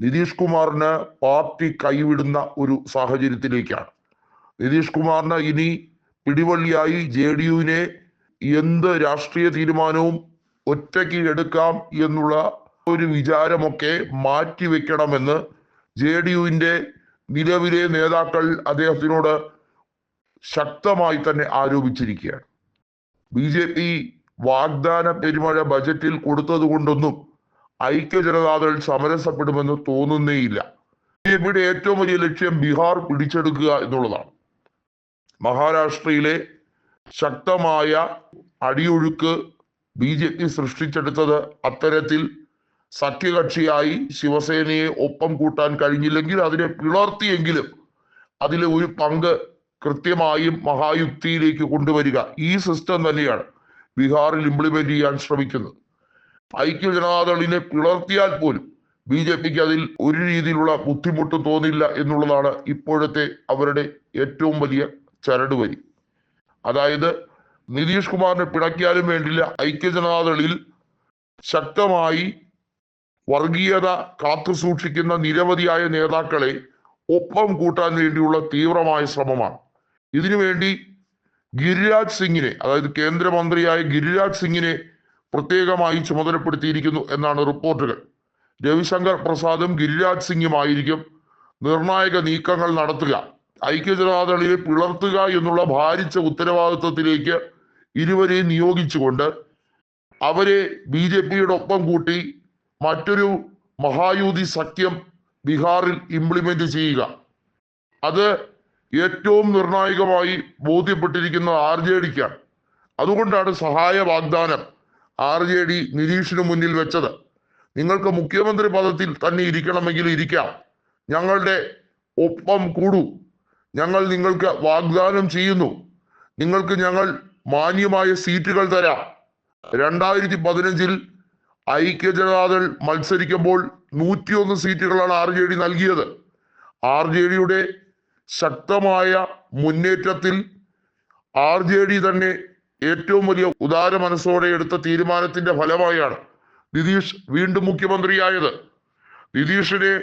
നിതീഷ് കുമാറിന് പാർട്ടി കൈവിടുന്ന ഒരു സാഹചര്യത്തിലേക്കാണ്. നിതീഷ് കുമാറിന് ഇനി പിടിവള്ളിയായി ജെ ഡി യുവിനെ എന്ത് രാഷ്ട്രീയ തീരുമാനവും ഒറ്റയ്ക്ക് എടുക്കാം എന്നുള്ള ഒരു വിചാരമൊക്കെ മാറ്റിവെക്കണമെന്ന് ജെ ഡി യുവിന്റെ നിലവിലെ നേതാക്കൾ അദ്ദേഹത്തിനോട് ശക്തമായി തന്നെ ആരോപിച്ചിരിക്കുകയാണ്. ബി ജെ പി വാഗ്ദാന പെരുമഴ ബജറ്റിൽ കൊടുത്തത് കൊണ്ടൊന്നും ഐക്യ ജനതാദൾ സമരസപ്പെടുമെന്ന് തോന്നുന്നേയില്ല. ബി ജെ പിയുടെ ഏറ്റവും വലിയ ലക്ഷ്യം ബീഹാർ പിടിച്ചെടുക്കുക എന്നുള്ളതാണ്. മഹാരാഷ്ട്രയിലെ ശക്തമായ അടിയൊഴുക്ക് ബി ജെ പി സൃഷ്ടിച്ചെടുത്തത് അത്തരത്തിൽ സഖ്യകക്ഷിയായി ശിവസേനയെ ഒപ്പം കൂട്ടാൻ കഴിഞ്ഞില്ലെങ്കിൽ അതിനെ പിളർത്തിയെങ്കിലും അതിലെ ഒരു പങ്ക് കൃത്യമായും മഹായുക്തിയിലേക്ക് കൊണ്ടുവരിക ഈ സിസ്റ്റം തന്നെയാണ് ബീഹാറിൽ ഇംപ്ലിമെന്റ് ചെയ്യാൻ ശ്രമിക്കുന്നത്. ഐക്യ ജനതാദളിനെ പിളർത്തിയാൽ പോലും ബി ജെ പിക്ക് അതിൽ ഒരു രീതിയിലുള്ള ബുദ്ധിമുട്ട് തോന്നില്ല എന്നുള്ളതാണ് ഇപ്പോഴത്തെ അവരുടെ ഏറ്റവും വലിയ ചരടുവരി അതായത് നിതീഷ് കുമാറിനെ പിണക്കിയാലും വേണ്ടില്ല ഐക്യ ജനതാദളിൽ ശക്തമായി വർഗീയത കാത്തു സൂക്ഷിക്കുന്ന നിരവധിയായ നേതാക്കളെ ഒപ്പം കൂട്ടാൻ വേണ്ടിയുള്ള തീവ്രമായ ശ്രമമാണ്. ഇതിനുവേണ്ടി ഗിരിരാജ് സിംഗിനെ അതായത് കേന്ദ്രമന്ത്രിയായ ഗിരിരാജ് സിംഗിനെ പ്രത്യേകമായി ചുമതലപ്പെടുത്തിയിരിക്കുന്നു എന്നാണ് റിപ്പോർട്ടുകൾ. രവിശങ്കർ പ്രസാദും ഗിരിരാജ് സിംഗുമായിരിക്കും നിർണായക നീക്കങ്ങൾ നടത്തുക. ഐക്യജനതാദളിയെ പിളർത്തുക എന്നുള്ള ഭാരിച്ച ഉത്തരവാദിത്വത്തിലേക്ക് ഇരുവരെയും നിയോഗിച്ചുകൊണ്ട് അവരെ ബി ജെ പിയുടെ ഒപ്പം കൂട്ടി മറ്റൊരു മഹായൂതി സഖ്യം ബീഹാറിൽ ഇംപ്ലിമെന്റ് ചെയ്യുക. അത് ഏറ്റവും നിർണായകമായി ബോധ്യപ്പെട്ടിരിക്കുന്ന ആർ ജെ ഡിക്കാണ്. അതുകൊണ്ടാണ് സഹായ വാഗ്ദാനം ആർ ജെ ഡി നിതീഷിന് മുന്നിൽ വെച്ചത്. നിങ്ങൾക്ക് മുഖ്യമന്ത്രി പദത്തിൽ തന്നെ ഇരിക്കണമെങ്കിൽ ഇരിക്കാം. ഞങ്ങളുടെ ഒപ്പം കൂടു. ഞങ്ങൾ നിങ്ങൾക്ക് വാഗ്ദാനം ചെയ്യുന്നു. നിങ്ങൾക്ക് ഞങ്ങൾ മാന്യമായ സീറ്റുകൾ തരാം. രണ്ടായിരത്തി പതിനഞ്ചിൽ ഐക്യ ജനതാദൾ മത്സരിക്കുമ്പോൾ നൂറ്റിയൊന്ന് സീറ്റുകളാണ് ആർ ജെ ഡി നൽകിയത്. ആർ ജെ ഡിയുടെ ശക്തമായ മുന്നേറ്റത്തിൽ ആർ ജെ ഡി തന്നെ ഏറ്റവും വലിയ ഉദാര മനസ്സോടെ എടുത്ത തീരുമാനത്തിന്റെ ഫലമായാണ് നിതീഷ് വീണ്ടും മുഖ്യമന്ത്രിയായത്. നിതീഷിനെ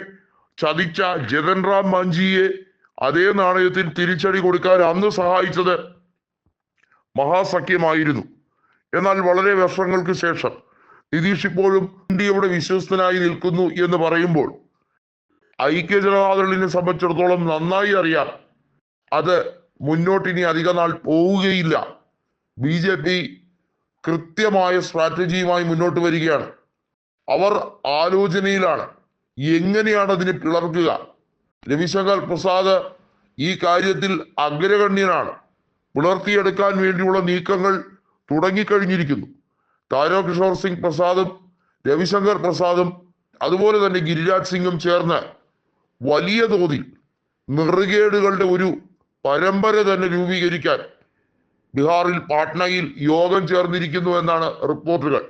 ചതിച്ച ജഗൻ റാം മാഞ്ചിയെ അതേ നാണയത്തിൽ തിരിച്ചടി കൊടുക്കാൻ അന്ന് സഹായിച്ചത് മഹാസഖ്യമായിരുന്നു. എന്നാൽ വളരെ വർഷങ്ങൾക്ക് ശേഷം നിതീഷ് ഇപ്പോഴും ഇന്ത്യയുടെ വിശ്വസ്തനായി നിൽക്കുന്നു എന്ന് പറയുമ്പോൾ ഐക്യ ജനതാദളിനെ സംബന്ധിച്ചിടത്തോളം നന്നായി അറിയാം. അത് മുന്നോട്ടിനി അധിക നാൾ പോവുകയില്ല. ബി ജെ പി കൃത്യമായ സ്ട്രാറ്റജിയുമായി മുന്നോട്ട് വരികയാണ്. അവർ ആലോചനയിലാണ്. എങ്ങനെയാണ് അതിനെ പിളർക്കുക? രവിശങ്കർ പ്രസാദ് ഈ കാര്യത്തിൽ അഗ്രഗണ്യനാണ്. പിളർത്തിയെടുക്കാൻ വേണ്ടിയുള്ള നീക്കങ്ങൾ തുടങ്ങിക്കഴിഞ്ഞിരിക്കുന്നു. താരോ കിഷോർ സിംഗ് പ്രസാദും രവിശങ്കർ പ്രസാദും അതുപോലെ തന്നെ ഗിരിരാജ് സിംഗും ചേർന്ന് വലിയ തോതിൽ നെറുകേടുകളുടെ ഒരു പരമ്പര തന്നെ രൂപീകരിക്കാൻ ബീഹാറിൽ പാട്നയിൽ യോഗം ചേർന്നിരിക്കുന്നു എന്നാണ് റിപ്പോർട്ടുകൾ.